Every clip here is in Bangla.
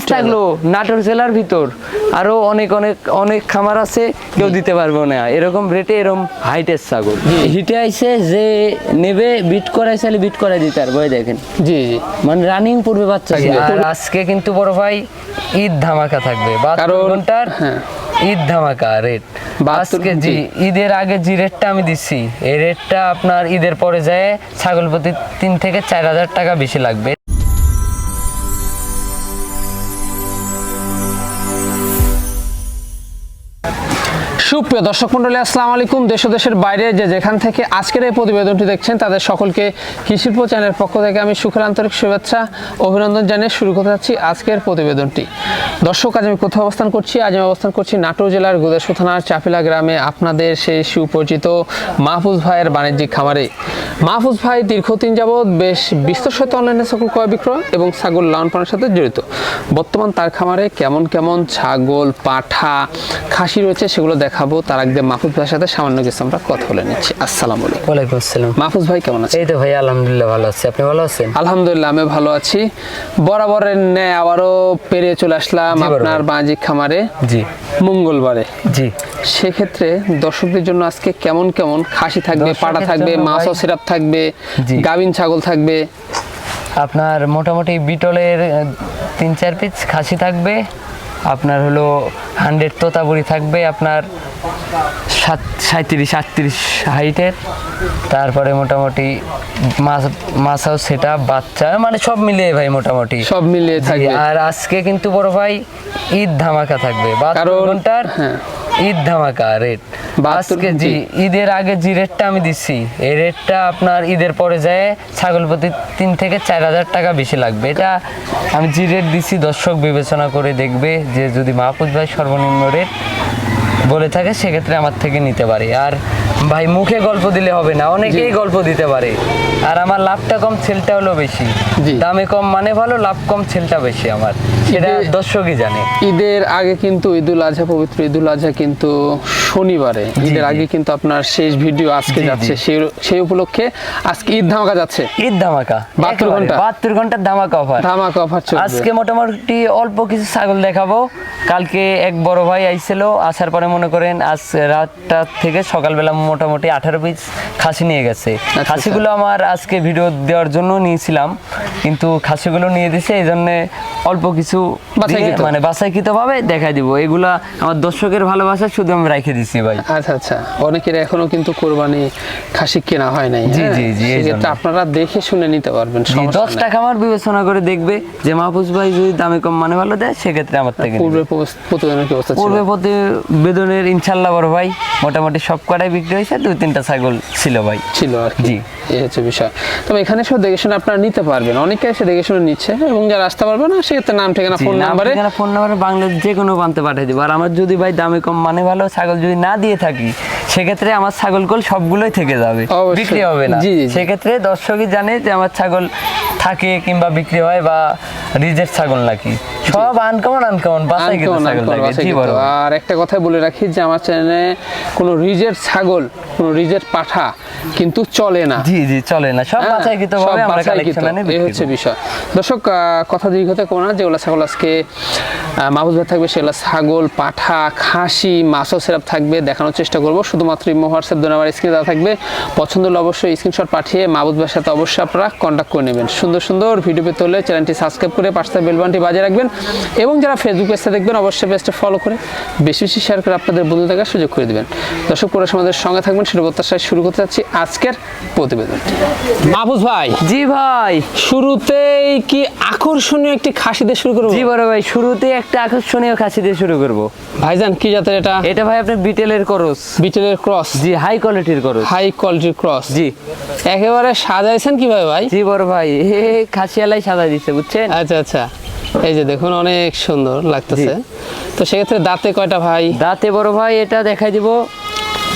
চ্যালেঞ্জ থাকল নাটোর জেলার ভিতর। আরও অনেক অনেক অনেক খামার আছে কেউ দিতে পারবে না। এরকম রেটে এরকম হাইটের ছাগল। হিটে আইছে যে নেবে বিট করাই চাইলে বিট করাই দিতে পারব দেখেন। জি জি। মানে রানিং পূর্বে বাচ্চা আর আজকে কিন্তু বড় ভাই ঈদ ধামাকা থাকবে। কারণ- ঘণ্টার হ্যাঁ। ঈদ ধামাকা রেট আজকে জি ঈদের আগে যে রেটটা আমি দিচ্ছি এই রেটটা আপনার ঈদের পরে যায় ছাগল প্রতি তিন থেকে চার হাজার টাকা বেশি লাগবে। সুপ্রিয় দর্শক মন্ডলী, আসসালামু আলাইকুম। দেশ দেশের বাইরে যে যেখান থেকে আজকের এই প্রতিবেদনটি দেখছেন, তাদের সকলকে কৃষিল্প চ্যানেলের পক্ষ থেকে আমি সুখের আন্তরিক শুভেচ্ছা, অভিনন্দন জানিয়ে শুরু করতে যাচ্ছি আজকের প্রতিবেদনটি। দর্শক আজ আমি কোথাও অবস্থান করছি? আজ আমি অবস্থান করছি নাটোর জেলার গুদেশো থানার চাপিলা গ্রামে আপনাদের সেই সুপরিচিত মাহফুজ ভাইয়ের বাণিজ্যিক খামারে। মাহফুজ ভাই দীর্ঘদিন যাবৎ বেশ বিস্তর অনলাইনে ছাগল ক্রয় বিক্রয় এবং ছাগল লালন পালনের সাথে জড়িত। বর্তমান তার খামারে কেমন কেমন ছাগল পাঠা খাসি রয়েছে সেগুলো দেখাবো। তার আগে মাহফুজ ভাইয়ের সাথে সামান্য কিছু আমরা কথা বলে নিচ্ছি। আসসালামু আলাইকুম। আসসালাম। মাহফুজ ভাই কেমন আছেন? এই তো ভাই আলহামদুলিল্লাহ ভালো আছি। আপনি ভালো আছেন? আলহামদুলিল্লাহ আমি ভালো আছি। বরাবরের ন্যায় আবারও পেরিয়ে চলে আসলাম। বরাবর। আপনার বাণিজ্যিক খামারে জি। মঙ্গলবারে। জি। সেক্ষেত্রে দর্শকদের জন্য আজকে কেমন কেমন খাসি থাকবে পাটা থাকবে মাছ সিরাপ থাকবে জি। গাবিন ছাগল থাকবে। আপনার মোটামুটি বিটলের তিন চার পিস খাসি থাকবে। আপনার হলো হান্ড্রেড তোতাবুড়ি থাকবে আপনার সাত সাঁত্রিশ আটত্রিশ হাইটের। তারপরে মোটামুটি মাছ মাছাও সেটা বাচ্চা মানে সব মিলিয়ে ভাই মোটামুটি। সব মিলিয়ে জি, থাকবে। আর আজকে কিন্তু বড় ভাই ঈদ ধামাকা থাকবে। ঘণ্টার হ্যাঁ। ঈদ ধামাকা রেট আজকে জি জি। ঈদের আগে যে রেটটা আমি দিচ্ছি এই রেটটা আপনার ঈদের পরে যায় ছাগল প্রতি তিন থেকে চার হাজার টাকা বেশি লাগবে। এটা আমি যে রেট দিচ্ছি দর্শক বিবেচনা করে দেখবে যে যদি মাহফুজ ভাই সর্বনিম্ন রেট বলে থাকে সেক্ষেত্রে আমার থেকে নিতে পারে। আর ভাই মুখে গল্প দিলে হবে না অনেকেই গল্প দিতে পারে। আর আমার লাভটা কম ছেলটা হলো বেশি। দামে কম মানে ভালো লাভ কম ছেলটা বেশি আমার। সেটা দর্শকই জানে। ঈদের আগে কিন্তু ঈদুল আজহা পবিত্র ঈদুল আজহা কিন্তু শনিবারে। ঈদের আগে কিন্তু আপনার শেষ ভিডিও আজকে যাচ্ছে। সেই সেই উপলক্ষে আজকে ঈদ ধামাকা যাচ্ছে। ঈদ ধামাকা 72 ঘণ্টা? বাহাত্তর ঘণ্টার ধামাকা অফার ধামাকা অফার আজকে মোটামুটি অল্প কিছু ছাগল দেখাবো। কালকে এক বড় ভাই আইছিল আসার পরে মনে করেন আজ রাতটা থেকে সকালবেলা মোটামুটি আঠারো পিস খাসি নিয়ে গেছে আচ্ছা। খাসিগুলো আমার আজকে ভিডিও দেওয়ার জন্য নিয়েছিলাম কিন্তু খাসিগুলো নিয়ে দিছে এই জন্য অল্প কিছু। মানে বাছাইকৃত ভাবে দেখাই দিব এগুলা আমার দর্শকের ভালোবাসা শুধু আমি রেখে দিছি ভাই আচ্ছা আচ্ছা অনেকের এখনও কিন্তু কোরবানি খাসি কেনা হয় নাই জি, হ্যাঁ? জি, জি, সেক্ষেত্রে আপনারা দেখে শুনে নিতে পারবেন দশ। টাকা আমার বিবেচনা করে দেখবে যে মাহফুজ ভাই যদি দামে কম মানে ভালো দেয় সেক্ষেত্রে আমার থেকে পূর্বে। প্রতিবেদনের কি অবস্থা পূর্বে প্রতিবেদনের ইনশাল্লাহ বড় ভাই মোটামুটি সব কটাই বিক্রি হয়েছে দুই তিনটা ছাগল ছিল ভাই। ছিল আর জি। এই হচ্ছে বিষয়। তবে এখানে সব দেখে শুনে আপনারা নিতে পারবেন। অনেকে এসে দেখে শুনে নিচ্ছে এবং যারা আসতে পারবে না সেক্ষেত্রে নাম ঠিকানা ফোন নাম্বারে ফোন নাম্বারে বাংলাদেশ যে কোনো প্রান্তে পাঠিয়ে দিব। আর আমার যদি ভাই দামে কম মানে ভালো ছাগল যদি না দিয়ে থাকি সেক্ষেত্রে আমার ছাগল কল সবগুলোই থেকে যাবে। বিক্রি হবে না। সেক্ষেত্রে দর্শকই জানে যে আমার ছাগল থাকে কিংবা বিক্রি হয় বা রিজেক্ট ছাগল নাকি? সব আনকমন আনকমন বাসায় কিন্তু ছাগল বড় আর একটা কথাই বলে রাখি যে আমার চ্যানেলে কোনো রিজের ছাগল কোনো রিজের পাঠা কিন্তু চলে না। জি জি চলে না। সব হ্যাঁ, বাছাইকৃত সব ভাবে আমরা কালেকশন এনে এই হচ্ছে বিষয়। দর্শক কথা দীর্ঘতে কোনো যেগুলো ছাগল আজকে মাহবুব ভাই থাকবে সেগুলো ছাগল পাঠা খাসি মাছও সেরাপ থাকবে দেখানোর চেষ্টা করব। শুধুমাত্র ইমো হোয়াটসঅ্যাপ দুই নাম্বার স্ক্রিনে দেওয়া থাকবে। পছন্দ হলে অবশ্যই স্ক্রিনশট পাঠিয়ে মাহবুব ভাইয়ের সাথে অবশ্যই আপনারা কন্ট্যাক্ট করে নেবেন। সুন্দর সুন্দর সুন্দর ভিডিও পেতে হলে চ্যানেলটি সাবস্ক্রাইব করে পাশে বেলবানটি বাজিয়ে রাখবেন। এবং যারা ফেসবুক পেজটা দেখবেন অবশ্যই পেজটা ফলো করে বেশি বেশি শেয়ার করে আপনাদের বন্ধু থাকার সুযোগ করে দেবেন। দর্শক পুরো আমাদের সঙ্গে থাকবেন সেটা প্রত্যাশায় শুরু করতে যাচ্ছি আজকের প্রতিবেদনটি মাহবুজ ভাই জি ভাই। শুরুতেই কি আকর্ষণীয় একটি খাসি দিয়ে শুরু করব? জি বড় ভাই শুরুতে একটা আকর্ষণীয় খাসি দিয়ে শুরু করব। ভাইজান কি জাতের এটা? এটা ভাই আপনার বিটেলের করস বিটেলের ক্রস জি হাই কোয়ালিটির করস হাই কোয়ালিটির ক্রস জি। একেবারে সাজাইছেন কীভাবে ভাই? জি বড় ভাই খাসিয়ালাই সাদা দিছে বুঝছেন? আচ্ছা আচ্ছা। এই যে দেখুন অনেক সুন্দর লাগতেছে। তো সেক্ষেত্রে দাঁতে কয়টা ভাই? দাঁতে বড় ভাই এটা দেখাই দিব।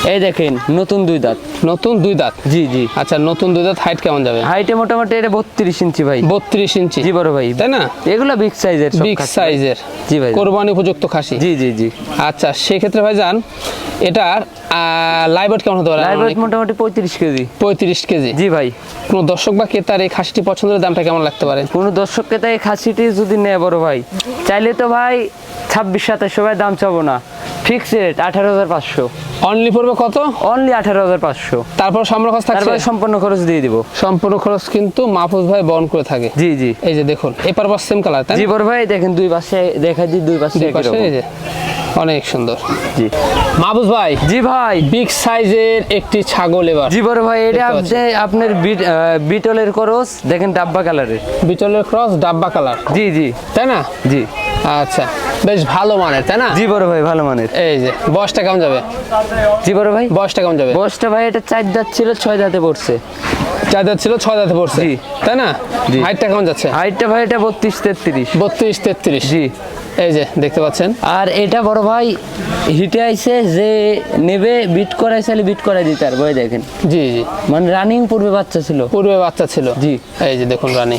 এই দেখেন নতুন দুই দাঁত। নতুন দুই দাঁত? জি জি। আচ্ছা নতুন দুই দাঁত হাইট কেমন যাবে? হাইটে মোটামুটি এটা বত্রিশ ইঞ্চি ভাই। বত্রিশ ইঞ্চি। জি বড় ভাই। তাই না? এগুলো বিগ সাইজের সব বিগ সাইজের জি ভাই। কোরবানি উপযুক্ত খাসি। জি জি জি। আচ্ছা সেক্ষেত্রে ভাই যান এটার লাইভট কেমন হতে পারে? লাইভ মোটামুটি পঁয়ত্রিশ কেজি। পঁয়ত্রিশ কেজি। জি ভাই। কোনো দর্শক বা ক্রেতার এই খাসিটি পছন্দের দামটা কেমন লাগতে পারে? কোনো দর্শককে এই খাসিটি যদি নেয় বড় ভাই চাইলে তো ভাই ছাব্বিশ সাতাশশো ভাই দাম চাবো না। ফিক্স রেট আঠারো হাজার পাঁচশো। অনলি পড়বে কত? অনলি আঠারো হাজার পাঁচশো। তারপর সামনে খরচ থাকছে? সম্পূর্ণ খরচ দিয়ে দিব। সম্পূর্ণ খরচ কিন্তু মাহফুজ ভাই বহন করে থাকে। জি জি। এই যে দেখুন এপার পাশ সেম কালার তাই জি বড় ভাই দেখেন দুই পাশে দেখা দিই দুই পাশে দুই পাশে রকম। এই যে অনেক সুন্দর। জি। মাহফুজ ভাই জি ভাই। বিগ সাইজের একটি ছাগল এবার। জি বড় ভাই এটা আপনি আপনার বিট- বিটলের খরচ দেখেন ডাব্বা কালারের বিটলের ক্রস ডাব্বা কালার জি জি। তাই না? জি। আচ্ছা বেশ ভালো মানের তাই না? জি বড় ভাই ভালো মানের। এই যে বয়সটা কেমন যাবে? জি বড় ভাই। বয়সটা কেমন যাবে? বসটা ভাই এটা চার দাঁত ছিল ছয় দাঁতে পড়ছে। চার দাঁত ছিল ছয় দাঁতে পড়ছে। তাই না। হাইটটা কেমন যাচ্ছে? হাইটটা ভাই এটা বত্রিশ তেত্রিশ। বত্রিশ তেত্রিশ। জি। এই যে দেখতে পাচ্ছেন। আর এটা বড় ভাই হিটে আইছে যে নেবে বিট করাই চাইলে বিট করাই দিতে আর ভাই দেখেন। জি জি। মানে রানিং পূর্বে বাচ্চা ছিল। পূর্বে বাচ্চা ছিল। জি। এই যে দেখুন রানী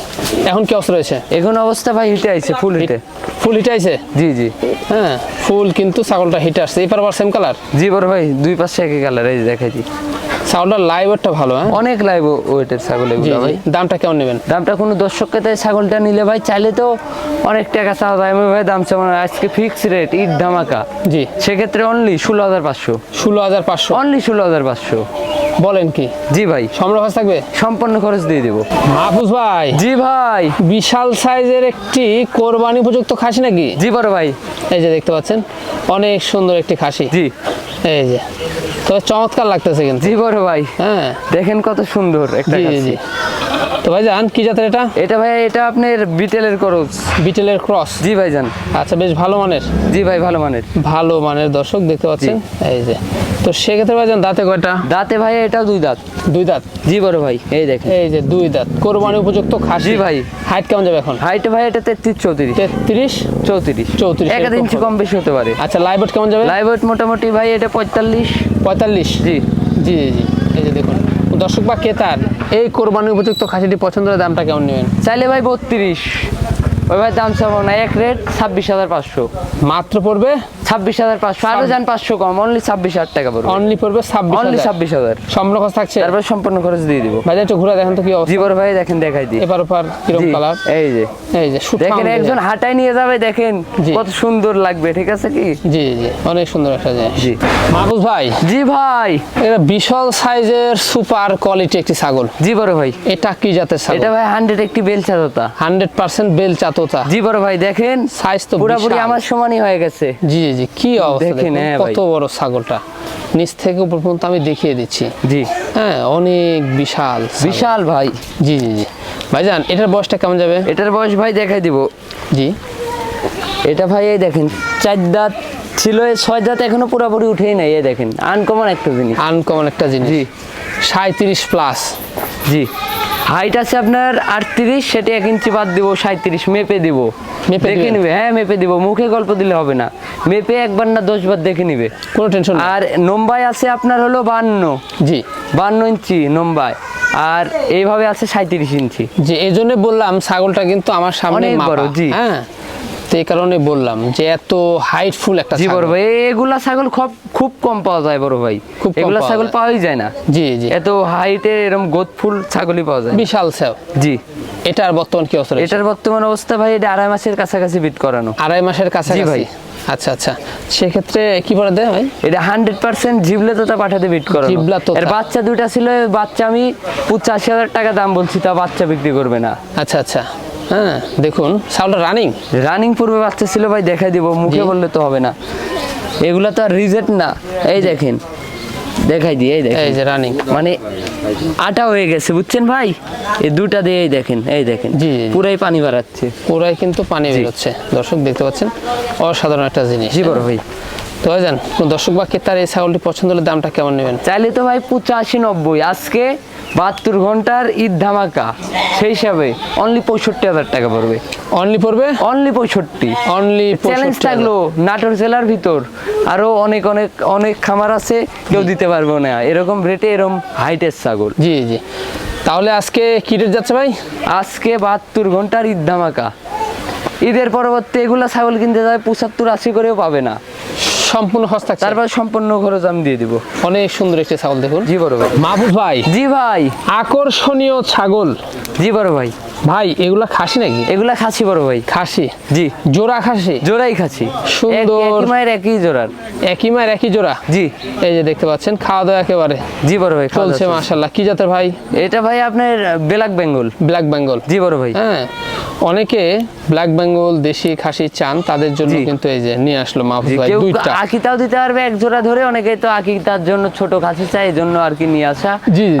এখন কি অবস্থা রয়েছে? এখন অবস্থা ভাই হিটে আইছে ফুল হিটে ফুল হিটে আইছে? জি জি। হ্যাঁ ফুল কিন্তু ছাগলটা হিটে আসছে। এবার আবার সেম কালার জি বড় ভাই দুই পাশে একই কালার এই যে দেখাই দিই। ছাগলটার লাইভেরটা ভালো হ্যাঁ? অনেক লাইভ ওয়েটের ছাগল এগুলো ভাই। দামটা কেমন নেবেন? দামটা কোনো দর্শককে তাই ছাগলটা নিলে ভাই চাইলে তো অনেক টাকা চাওয়া যায়। আমি ভাই দাম না আজকে ফিক্স রেট ঈদ ধামাকা। জি। সেক্ষেত্রে অনলি ষোলো হাজার পাঁচশো। ষোলো হাজার পাঁচশো। অনলি ষোলো হাজার পাঁচশো। বলেন কি? জি ভাই। সম্রাভাস থাকবে? সম্পূর্ণ খরচ দিয়ে দেবো। মাহফুজ ভাই। জি ভাই। বিশাল সাইজের একটি কোরবানি উপযুক্ত খাসি নাকি? জি বড় ভাই। এই যে দেখতে পাচ্ছেন অনেক সুন্দর একটি খাসি। জি। এই যে। তবে চমৎকার লাগতেছে কিন্তু। জি বড় ভাই। হ্যাঁ। দেখেন কত সুন্দর একটা জি তো ভাই জান কি জাতের এটা? এটা ভাই এটা আপনার বিটেলের খরচ বিটেলের ক্রস? জি ভাই জান আচ্ছা বেশ ভালো মানের? জি ভাই ভালো মানের। ভালো মানের দর্শক দেখতে পাচ্ছেন? এই যে। তো সেক্ষেত্রে ভাই যান দাঁতে কয়টা? দাঁতে ভাই এটাও দুই দাঁত। দুই দাঁত? জি বড় ভাই এই দেখেন। এই যে দুই দাঁত। কোরবানি উপযুক্ত খাসি। ভাই। হাইট কেমন যাবে এখন? হাইট ভাই এটা তেত্রিশ চৌত্রিশ। তেত্রিশ? চৌত্রিশ। 34 এক ইঞ্চি কম বেশি হতে পারে। আচ্ছা লাইভ কেমন যাবে? লাইভ মোটামুটি ভাই এটা পঁয়তাল্লিশ। পঁয়তাল্লিশ জি। জি জি জি। এই যে দেখুন দর্শক বা ক্রেতার এই কোরবানি উপযুক্ত খাসিটি পছন্দের দামটা কেমন নেবেন? চাইলে ভাই বত্রিশ। ওই ভাই দাম চাবো না এক রেট ছাব্বিশ হাজার পাঁচশো। মাত্র পড়বে ছাব্বিশ হাজার পাঁচশো আরও যান পাঁচশো কম অনলি ছাব্বিশ হাজার টাকা পড়বে। অনলি পড়বে ছাব্বিশ অনলি ছাব্বিশ হাজার। সম্পূর্ণ খরচ থাকছে? তারপর সম্পূর্ণ খরচ দিয়ে দিব। ভাই একটু ঘুরে দেখেন তো কি অবস্থা। জীবর ভাই দেখেন দেখাই দিই এবার ওপার কীরকম কালার এই যে। এই যে দেখেন একজন হাঁটাই নিয়ে যাবে দেখেন। কত সুন্দর লাগবে ঠিক আছে কি? জি জি অনেক সুন্দর একটা জিনিস। জি। মাহবুব ভাই। জি ভাই। এটা বিশাল সাইজের সুপার কোয়ালিটি একটি ছাগল। জি বড় ভাই। এটা কি জাতের ছাগল? এটা ভাই হান্ড্রেড একটি বেল চাদতা হান্ড্রেড পার্সেন্ট বেল চাতোতা। জি বড় ভাই দেখেন। সাইজ তো পুরাপুরি। আমার সমানই হয়ে গেছে। জি জি। জি কি অবস্থা। কত বড় ছাগলটা। নিচ থেকে উপর পর্যন্ত আমি দেখিয়ে দিচ্ছি। জি। হ্যাঁ অনেক বিশাল বিশাল ভাই। জি জি জি। ভাইজান এটার বয়সটা কেমন যাবে? এটার বয়স ভাই দেখাই দিব। জি। এটা ভাই এই দেখেন চার দাঁত ছিল ছয় দাঁত এখনও পুরোপুরি উঠেই নাই এই দেখেন আনকমন একটা জিনিস। আনকমন একটা জিনিস। জি। সাঁত্রিশ প্লাস জি। হাইট আছে আপনার আটত্রিশ সেটা এক ইঞ্চি বাদ দিব সাঁত্রিশ মেপে দিব। দেখে নিবে হ্যাঁ মেপে দিব মুখে গল্প দিলে হবে না। মেপে একবার না দশ বার দেখে নিবে। কোনো টেনশন আর নম্বাই আছে আপনার হলো বান্ন। জি। বান্ন ইঞ্চি নম্বাই আর এইভাবে আছে সাঁত্রিশ ইঞ্চি। যে এই জন্য বললাম ছাগলটা কিন্তু আমার সামনে বড়, জি। হ্যাঁ? তো এই কারণে বললাম যে এত হাইটফুল একটা জি বড় ভাই এগুলা ছাগল খুব খুব কম পাওয়া যায় বড় ভাই। খুব এগুলা ছাগল পাওয়াই যায় না। জি জি। এত হাইটে এরকম গোদফুল ছাগলই পাওয়া যায়। বিশাল সেও জি। এটার বর্তমান কি অবস্থা এটার বর্তমান অবস্থা ভাই এটা আড়াই মাসের কাছাকাছি বিট করানো। আড়াই মাসের কাছাকাছি? ভাই। আচ্ছা আচ্ছা। সেক্ষেত্রে কি পরে দেয় ভাই? এটা হান্ড্রেড পার্সেন্ট জিবলে তোতা পাঠাতে বিট করানো। জিবলা তোতা। এর বাচ্চা দুইটা ছিল বাচ্চা আমি পঁচাশি হাজার টাকা দাম বলছি তা বাচ্চা বিক্রি করবে না। আচ্ছা আচ্ছা। হ্যাঁ দেখুন ছাগলটা রানিং রানিং পূর্বে বাচ্চা ছিল ভাই দেখাই দিব মুখে। বললে তো হবে না। এগুলা তো আর রিজেক্ট না। এই দেখেন দেখাই দিই এই দেখেন। এই যে রানিং মানে আটা হয়ে গেছে বুঝছেন ভাই? এই দুটা দিয়ে দেখেন এই দেখেন। জি। পুরাই পানি বাড়াচ্ছে। পুরাই কিন্তু পানি বেরোচ্ছে। দর্শক দেখতে পাচ্ছেন অসাধারণ একটা জিনিস। জি বড় ভাই। তো ভাইজান কোন দর্শক বা ক্রেতার এই ছাগলটি পছন্দ হলে দামটা কেমন নেবেন? চাইলে তো ভাই পঁচাশি নব্বই আজকে বাহাত্তর ঘণ্টার ঈদ ধামাকা। সেই হিসাবে অনলি পঁয়ষট্টি হাজার টাকা পড়বে। অনলি পড়বে? অনলি পঁয়ষট্টি। অনলি চ্যালেঞ্জ থাকল নাটোর জেলার ভিতর। আরও অনেক অনেক অনেক খামার আছে কেউ দিতে পারব না। এরকম রেটে এরকম হাইটের ছাগল। জি জি। তাহলে আজকে কি রেট যাচ্ছে ভাই? আজকে বাহাত্তর ঘণ্টার ঈদ ধামাকা। ঈদের পরবর্তী এগুলা ছাগল কিনতে যাবে পঁচাত্তর আশি করেও পাবে না। সম্পূর্ণ থাকছে। তারপর সম্পূর্ণ খরচ আমি দিয়ে দিব। অনেক সুন্দর একটি ছাগল দেখুন। জি বড় ভাই। মাহবুব ভাই জি ভাই। আকর্ষণীয় ছাগল। জি বড় ভাই। ভাই এগুলা খাসি নাকি? এগুলা খাসি বড় ভাই। খাসি? জি। জোড়া খাসি? জোড়াই খাসি। সুন্দর। একই মায়ের একই জোড়ার। একই মায়ের একই জোড়া? জি। এই যে দেখতে পাচ্ছেন খাওয়া দাওয়া একেবারে। জি বড় ভাই চলছে দাওয়া মাশাল্লাহ কি জাতের ভাই? এটা ভাই আপনার ব্ল্যাক বেঙ্গল। ব্ল্যাক বেঙ্গল। জি বড় ভাই। হ্যাঁ। অনেকে ব্ল্যাক বেঙ্গল দেশি খাসি চান তাদের জন্য কিন্তু এই যে নিয়ে আসলো মাহবুব জি, ভাই দুইটা। আকিতাও দিতে পারবে এক জোড়া ধরে অনেকেই তো আকিতার জন্য ছোট খাসি চাই এই জন্য আর কি নিয়ে আসা।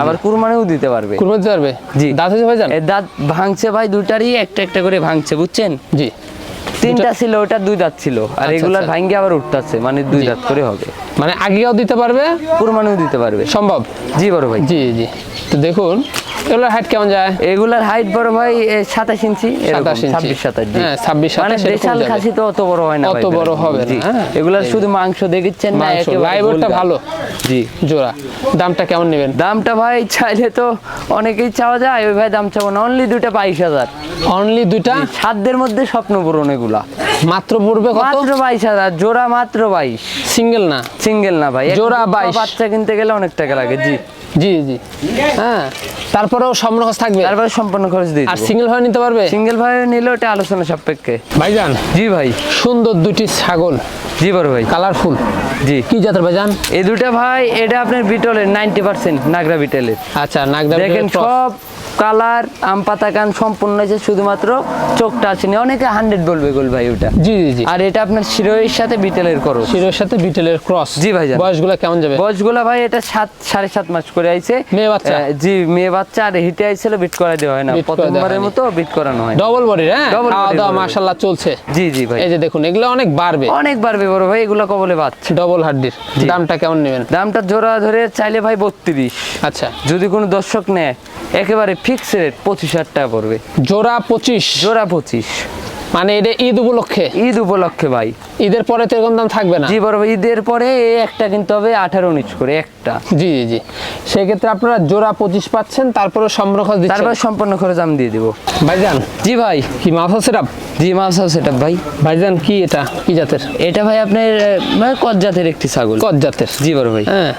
আবার কুরবানিও দিতে পারবে। কুরবানি দিতে পারবে? জি। দাঁত হয়েছে ভাই জান দাঁত ভাঙছে ভাই দুটারই একটা একটা করে ভাঙছে বুঝছেন? জি। তিনটা ছিল ওটা দুই দাঁত ছিল। আর আচ্ছা, এগুলার আচ্ছা। ভাঙ্গে আবার উঠতেছে মানে দুই। দাঁত করে হবে। মানে আগেও দিতে পারবে? কুরবানিও দিতে পারবে। সম্ভব? জি বড় ভাই। জি জি। তো দেখুন এগুলোর হাইট কেমন যায়? এগুলার হাইট বড় ভাই সাতাশ ইঞ্চি সাতাশ ইঞ্চি। ছাব্বিশ সাতাশ জি। হ্যাঁ ছাব্বিশ মানে দেশাল খাসি তো অত বড় হয় না অত বড় হবে না। হ্যাঁ। শুধু মাংস দেখিচ্ছেন না একেবারে live ভালো। জি। জোড়া দামটা কেমন নেবেন? দামটা ভাই চাইলে তো অনেকেই চাওয়া যায় ওই ভাই দাম চাবো না অনলি দুইটা বাইশ হাজার। অনলি দুইটা? সাধ্যের মধ্যে স্বপ্ন পূরণ এগুলা। মাত্র পড়বে কত? মাত্র বাইশ হাজার জোড়া মাত্র বাইশ। সিঙ্গেল না? সিঙ্গেল না ভাই জোড়া একটা 22 বাচ্চা কিনতে গেলে অনেক টাকা লাগে জি। জি জি হ্যাঁ তারপরেও সম্পূর্ণ খরচ থাকবে? তারপরে সম্পূর্ণ খরচ দিয়ে আর সিঙ্গেল ভাই নিতে পারবে? সিঙ্গেল ভাই নিলে ওটা আলোচনা সাপেক্ষে। ভাইজান? জি ভাই। সুন্দর দুটি ছাগল। জি বড় ভাই। কালারফুল জি। কি জাতের ভাইজান? এই দুটা ভাই এটা আপনার বিটলের নাইনটি পার্সেন্ট নাগরা বিটলের। আচ্ছা নাগরা দেখেন সব কালার আম পাতা কান সম্পূর্ণ হয়েছে শুধুমাত্র চোখটা আসেনি অনেকে হান্ড্রেড বলবে গোল ভাই ওটা। জি জি জি। আর এটা আপনার শিরোয়ের সাথে বিটেলের করো শিরোর সাথে বিটেলের ক্রস জি ভাইজান। বয়সগুলো কেমন যাবে? বয়সগুলা ভাই এটা সাত সাড়ে সাত মাস করে আইছে। মেয়ে বাচ্চা? জি মেয়ে বাচ্চা আর হিটে আইছিল বিট করা দেওয়া হয় না। প্রথমবারের মতো বিট করানো হয়। ডবল বডি হ্যাঁ? দাওয়া বলবে। মাশাল্লাহ চলছে। জি জি ভাই। এই যে দেখুন এগুলো অনেক বাড়বে। অনেক বাড়বে বড় ভাই এগুলো কবলে বাচ্চা ডবল হাড্ডির দামটা কেমন নেবেন? দামটা জোড়া ধরে চাইলে ভাই বত্রিশ। আচ্ছা। যদি কোনো দর্শক নেয় একেবারে ফিক্স রেট পঁচিশ হাজার টাকা পড়বে। জোড়া পঁচিশ। জোড়া পঁচিশ। মানে এটা ঈদ উপলক্ষে? ঈদ উপলক্ষে ভাই। ঈদের পরে তো এরকম দাম থাকবে না? জি বড় ঈদের পরে একটা কিনতে হবে আঠারো উনিশ করে একটা। জি জি জি। সেক্ষেত্রে আপনারা জোড়া পঁচিশ পাচ্ছেন তারপরে সম্পূর্ণ খরচ তারপর সম্পূর্ণ খরচ আমি দিয়ে দিব। ভাইজান। জি ভাই। কি সেটাপ জি মাছ সেটা ভাই। ভাইজান কি এটা? কি জাতের? এটা ভাই আপনার মানে কত জাতের একটি ছাগল? কত জাতের? জি বড় ভাই। হ্যাঁ।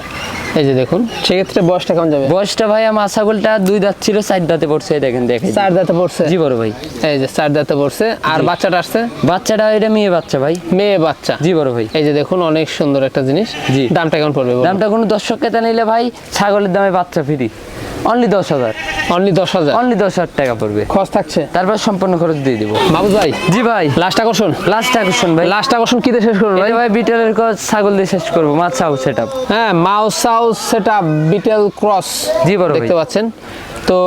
এই যে দেখুন সেক্ষেত্রে বয়সটা কেমন যাবে? বয়সটা ভাই আমার ছাগলটা দুই দাঁত ছিল চার দাঁতে পড়ছে দেখেন দেখেন। চার দাঁতে পড়ছে? জি বড় ভাই। এই যে চার দাঁতে পড়ছে। আর বাচ্চাটা আসছে? বাচ্চাটা এটা মেয়ে বাচ্চা ভাই। মেয়ে বাচ্চা। জি বড় ভাই। এই যে দেখুন অনেক সুন্দর একটা জিনিস। জি। দামটা কেমন পড়বে? দামটা কোনো দর্শক ক্রেতা নিলে ভাই ছাগলের দামে বাচ্চা ফ্রি। অনলি দশ হাজার। অনলি দশ হাজার? অনলি দশ হাজার টাকা পড়বে। খরচ থাকছে? তারপর সম্পূর্ণ খরচ দিয়ে দিব। বাবু ভাই জি ভাই। লাস্ট আকর্ষণ? লাস্ট আকর্ষণ ভাই। লাস্ট আকর্ষণ কি দিয়ে শেষ করব ভাই? ভাই বিটেলের কচ ছাগল দিয়ে শেষ করব। মাছ হাউস সেট হ্যাঁ mouse house set up Beetal cross জি বড় দেখতে পাচ্ছেন? তো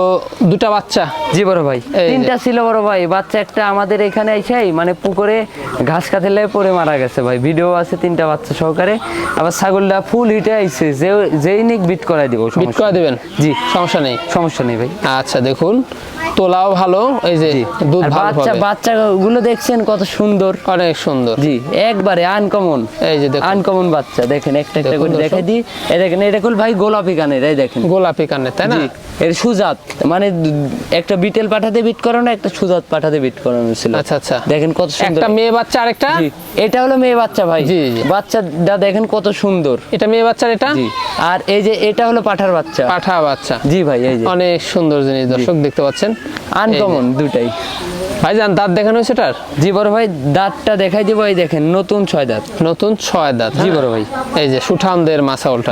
দুটা বাচ্চা? জি বড় ভাই। তিনটা ছিল বড় ভাই। বাচ্চা একটা আমাদের এখানে এসেই মানে পুকুরে ঘাস কাটে লেগে পড়ে মারা গেছে ভাই। ভিডিও আছে তিনটা বাচ্চা সহকারে। আবার ছাগলটা ফুল হিটে আইছে। যে যেই নিক বিট করাই দিব বিট করে দিবেন? জি। সমস্যা নেই? সমস্যা নেই ভাই। আচ্ছা দেখুন। তোলাও ভালো এই যে দুধ ভালো বাচ্চা। বাচ্চা গুলো দেখছেন কত সুন্দর। অনেক সুন্দর। জি একবারে আনকমন এই যে দেখুন। আনকমন বাচ্চা দেখেন একটা একটা করে। দেখাই দিই। এই দেখেন এটা কুল ভাই গোলাপি কানের এই দেখেন। গোলাপি কানে তাই না? এর সুজাত। মানে একটা বিটেল পাঠাতে বিট করানো একটা সুজাত পাঠাতে বিট করানো ছিল। আচ্ছা আচ্ছা। দেখেন কত সুন্দর। একটা মেয়ে বাচ্চা আরেকটা এটা হলো মেয়ে বাচ্চা ভাই। জি, জি। বাচ্চাটা দেখেন কত সুন্দর। এটা মেয়ে বাচ্চার এটা? জি আর এই যে এটা হলো পাঠার বাচ্চা। পাঠা বাচ্চা। জি ভাই এই যে। অনেক সুন্দর জিনিস দর্শক দেখতে পাচ্ছেন। আনকমন দুটাই ভাইজান দাঁত দেখানো হয়েছে এটার? জি বড় ভাই দাঁতটা দেখাই দিব এই দেখেন নতুন ছয় দাঁত। নতুন ছয় দাঁত জি হ্যাঁ? বড় ভাই। এই যে সুঠামদের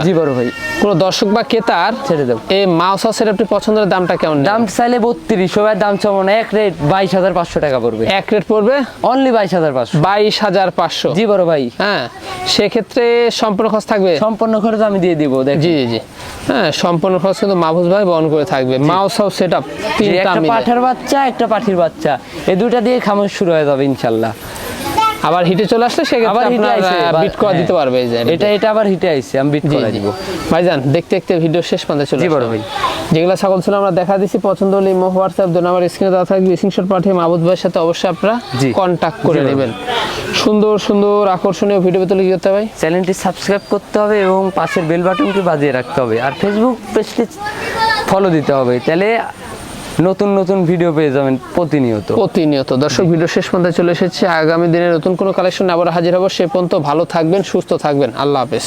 জি বড় ভাই। কোনো দর্শক বা ক্রেতার ছেড়ে দেব। এই মাউস হাউসের আপনি পছন্দের দামটা কেমন দাম চাইলে বত্রিশ সবাই দাম চাবো না এক রেট বাইশ হাজার পাঁচশো টাকা পড়বে। এক রেট পড়বে? অনলি বাইশ হাজার পাঁচশো। বাইশ হাজার পাঁচশো। জি বড় ভাই। হ্যাঁ সেক্ষেত্রে সম্পূর্ণ খরচ থাকবে? সম্পূর্ণ খরচ আমি দিয়ে দিব জি জি জি। হ্যাঁ সম্পূর্ণ খরচ কিন্তু মাহফুজ ভাই বহন করে থাকবে। মাউস হাউস সেট আপ একটা পাঠার বাচ্চা একটা পাঠির বাচ্চা। এই দুইটা দিয়ে খামার শুরু হয়ে যাবে ইনশাল্লাহ। আবার হিটে চলে আসলে সেক্ষেত্রে আবার হিটে আইছে বিট করা দিতে পারবে এই যে এটা এটা আবার হিটে আইছে আমি বিট করে দিব। ভাইজান দেখতে দেখতে ভিডিও শেষ পর্যন্ত চলে জি বড় ভাই। যেগুলো ছাগল ছিল আমরা দেখা দিচ্ছি পছন্দ হলে ইমো হোয়াটসঅ্যাপ দু নাম্বার স্ক্রিনে দেওয়া থাকবে। স্ক্রিনশট পাঠিয়ে মাহবুদ ভাইয়ের সাথে অবশ্যই আপনারা জি। কন্ট্যাক্ট করে নেবেন। সুন্দর সুন্দর আকর্ষণীয় ভিডিও পেতে কি করতে হবে ভাই? চ্যানেলটি সাবস্ক্রাইব করতে হবে এবং পাশের বেল বাটনটি বাজিয়ে রাখতে হবে। আর ফেসবুক পেজটি ফলো দিতে হবে। তাহলে নতুন নতুন ভিডিও পেয়ে যাবেন প্রতিনিয়ত। প্রতিনিয়ত। দর্শক ভিডিও শেষ পর্যন্ত চলে এসেছে। আগামী দিনে নতুন কোনো কালেকশন আবার হাজির হব। সে পর্যন্ত ভালো থাকবেন, সুস্থ থাকবেন। আল্লাহ হাফেজ।